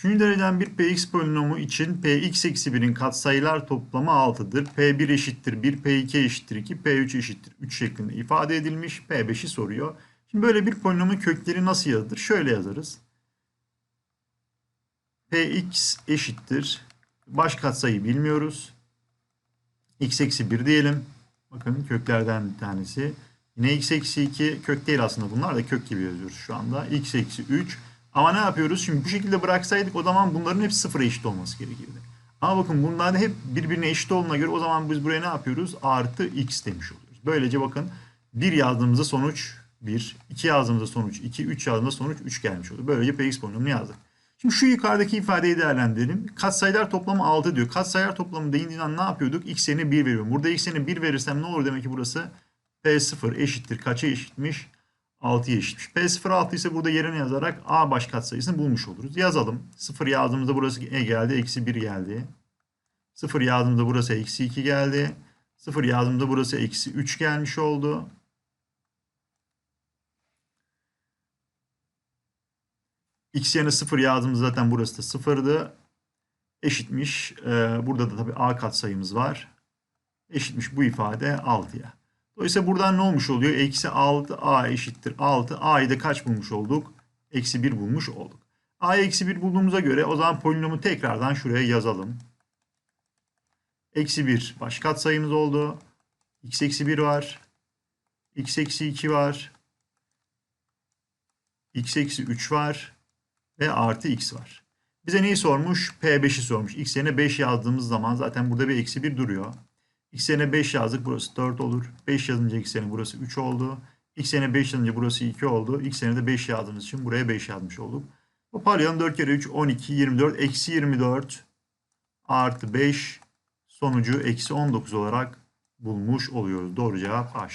Üçüncü dereceden bir px polinomu için px eksi 1'in katsayılar toplamı 6'dır. p1 eşittir 1, p2 eşittir 2, p3 eşittir 3 şeklinde ifade edilmiş. p5'i soruyor. Şimdi böyle bir polinomun kökleri nasıl yazılır? Şöyle yazarız. px eşittir. Baş katsayı bilmiyoruz. x eksi 1 diyelim. Bakın köklerden bir tanesi. Yine x eksi 2 kök değil aslında bunlar da kök gibi yazıyoruz şu anda. x eksi 3 ama ne yapıyoruz? Şimdi bu şekilde bıraksaydık o zaman bunların hep sıfıra eşit olması gerekirdi. Ama bakın bunlar da hep birbirine eşit olduğuna göre o zaman biz buraya ne yapıyoruz? Artı x demiş oluyoruz. Böylece bakın 1 yazdığımızda sonuç 1, 2 yazdığımızda sonuç 2, 3 yazdığımızda sonuç 3 gelmiş oluyor. Böylece px polinomunu yazdık. Şimdi şu yukarıdaki ifadeyi değerlendirelim. Katsayılar toplamı 6 diyor. Katsayılar toplamı deyindiğinden ne yapıyorduk? x yerine 1 veriyorum. Burada x yerine 1 verirsem ne olur demek ki burası? P0 eşittir. Kaça eşitmiş? 6'ya eşitmiş. P0 6 ise burada yerine yazarak A baş katsayısını bulmuş oluruz. Yazalım. 0 yazdığımızda burası e geldi. Eksi 1 geldi. 0 yazdığımızda burası eksi 2 geldi. 0 yazdığımda burası eksi 3 gelmiş oldu. X yerine 0 yazdığımızda zaten burası da 0'dı. Eşitmiş. Ee, burada da tabii A katsayımız var. Eşitmiş bu ifade 6'ya. Dolayısıyla buradan ne olmuş oluyor? Eksi 6A eşittir 6. A'yı da kaç bulmuş olduk? Eksi 1 bulmuş olduk. A'yı eksi 1 bulduğumuza göre o zaman polinomu tekrardan şuraya yazalım. Eksi 1 baş katsayımız oldu. X eksi 1 var. X eksi 2 var. X eksi 3 var. Ve artı X var. Bize neyi sormuş? P5'i sormuş. X yerine 5 yazdığımız zaman zaten burada bir eksi 1 duruyor. X yerine 5 yazdık. Burası 4 olur. 5 yazınca X yerine burası 3 oldu. X yerine 5 yazınca burası 2 oldu. X yerine de 5 yazdığımız için buraya 5 yazmış olduk. Toparlayalım. 4 kere 3 12 24 eksi 24 artı 5 sonucu eksi 19 olarak bulmuş oluyoruz. Doğru cevap A.